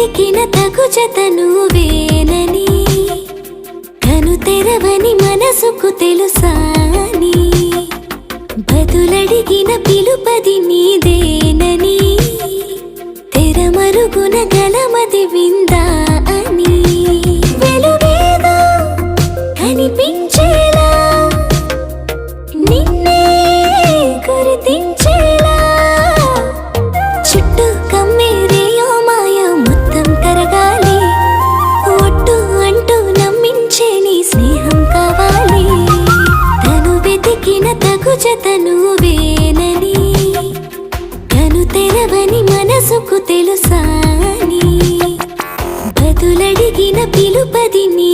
వెతికిన తగు నువ్వేనని కను తెరవని మనసుకు తెలుసాని బదులడిగిన పిలుపది నీదేనని తెరమరుగున గలమది విందా అని నిన్నే చుట్టూ కమ్మేరే మనకు జతను వేనని తను తెలవని మనసుకు తెలుసాని బదులడిగిన పిలుపది నీ